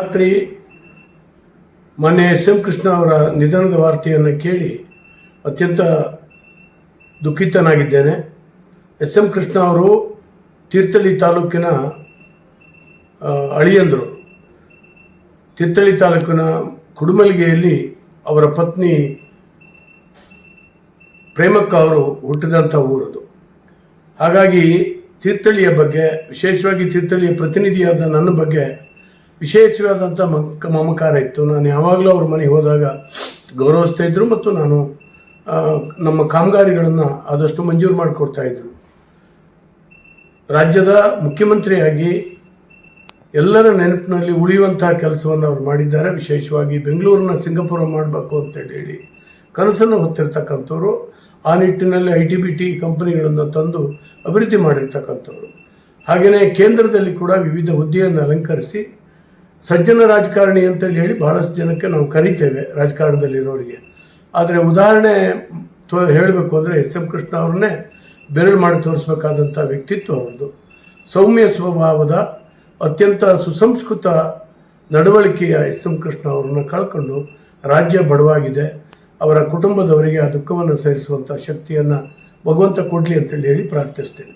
ರಾತ್ರಿ ಮೊನ್ನೆ S M Krishna ಅವರ ನಿಧನದ ವಾರ್ತೆಯನ್ನು ಕೇಳಿ ಅತ್ಯಂತ ದುಃಖಿತನಾಗಿದ್ದೇನೆ. ಎಸ್ ಎಂ ಕೃಷ್ಣ ಅವರು ತೀರ್ಥಹಳ್ಳಿ ತಾಲೂಕಿನ ಅಳಿಯಂದರು. ತೀರ್ಥಳ್ಳಿ ತಾಲೂಕಿನ ಕುಡುಮಲ್ಗೆಯಲ್ಲಿ ಅವರ ಪತ್ನಿ ಪ್ರೇಮಕ್ಕ ಅವರು ಹುಟ್ಟಿದಂಥ ಊರದು. ಹಾಗಾಗಿ ತೀರ್ಥಹಳ್ಳಿಯ ಬಗ್ಗೆ, ವಿಶೇಷವಾಗಿ ತೀರ್ಥಳ್ಳಿಯ ಪ್ರತಿನಿಧಿಯಾದ ನನ್ನ ಬಗ್ಗೆ ವಿಶೇಷವಾದಂಥ ಮಕ್ ಮಮಕಾರ ಇತ್ತು. ನಾನು ಯಾವಾಗಲೂ ಅವ್ರ ಮನೆಗೆ ಹೋದಾಗ ಗೌರವಿಸ್ತಾ ಇದ್ದರು ಮತ್ತು ನಾನು ನಮ್ಮ ಕಾಮಗಾರಿಗಳನ್ನು ಆದಷ್ಟು ಮಂಜೂರು ಮಾಡಿಕೊಡ್ತಾ ಇದ್ದರು ರಾಜ್ಯದ ಮುಖ್ಯಮಂತ್ರಿಯಾಗಿ ಎಲ್ಲರ ನೆನಪಿನಲ್ಲಿ ಉಳಿಯುವಂತಹ ಕೆಲಸವನ್ನು ಅವರು ಮಾಡಿದ್ದಾರೆ. ವಿಶೇಷವಾಗಿ ಬೆಂಗಳೂರನ್ನ ಸಿಂಗಪುರ ಮಾಡಬೇಕು ಅಂತೇಳಿ ಹೇಳಿ ಕನಸನ್ನು ಹೊತ್ತಿರ್ತಕ್ಕಂಥವ್ರು, ಆ ನಿಟ್ಟಿನಲ್ಲಿ ಐ ಟಿ ಬಿ ಟಿ ಕಂಪನಿಗಳನ್ನು ತಂದು ಅಭಿವೃದ್ಧಿ ಮಾಡಿರ್ತಕ್ಕಂಥವ್ರು. ಹಾಗೆಯೇ ಕೇಂದ್ರದಲ್ಲಿ ಕೂಡ ವಿವಿಧ ಹುದ್ದೆಯನ್ನು ಅಲಂಕರಿಸಿ ಸಜ್ಜನ ರಾಜಕಾರಣಿ ಅಂತೇಳಿ ಹೇಳಿ ಬಹಳಷ್ಟು ಜನಕ್ಕೆ ನಾವು ಕರಿತೇವೆ ರಾಜಕಾರಣದಲ್ಲಿರೋರಿಗೆ. ಆದರೆ ಉದಾಹರಣೆ ತೋ, ಹೇಳಬೇಕು ಅಂದರೆ ಎಸ್ ಎಂ ಕೃಷ್ಣ ಅವ್ರನ್ನೇ ಬೆರಳು ಮಾಡಿ ತೋರಿಸ್ಬೇಕಾದಂಥ ವ್ಯಕ್ತಿತ್ವ ಅವ್ರದ್ದು ಸೌಮ್ಯ ಸ್ವಭಾವದ ಅತ್ಯಂತ ಸುಸಂಸ್ಕೃತ ನಡವಳಿಕೆಯ ಎಸ್ ಎಂ ಕೃಷ್ಣ ಅವರನ್ನು ಕಳ್ಕೊಂಡು ರಾಜ್ಯ ಬಡವಾಗಿದೆ, ಅವರ ಕುಟುಂಬದವರಿಗೆ ಆ ದುಃಖವನ್ನು ಸಹಿಸುವಂಥ ಶಕ್ತಿಯನ್ನು ಭಗವಂತ ಕೊಡಲಿ ಅಂತೇಳಿ ಹೇಳಿ ಪ್ರಾರ್ಥಿಸ್ತೇನೆ.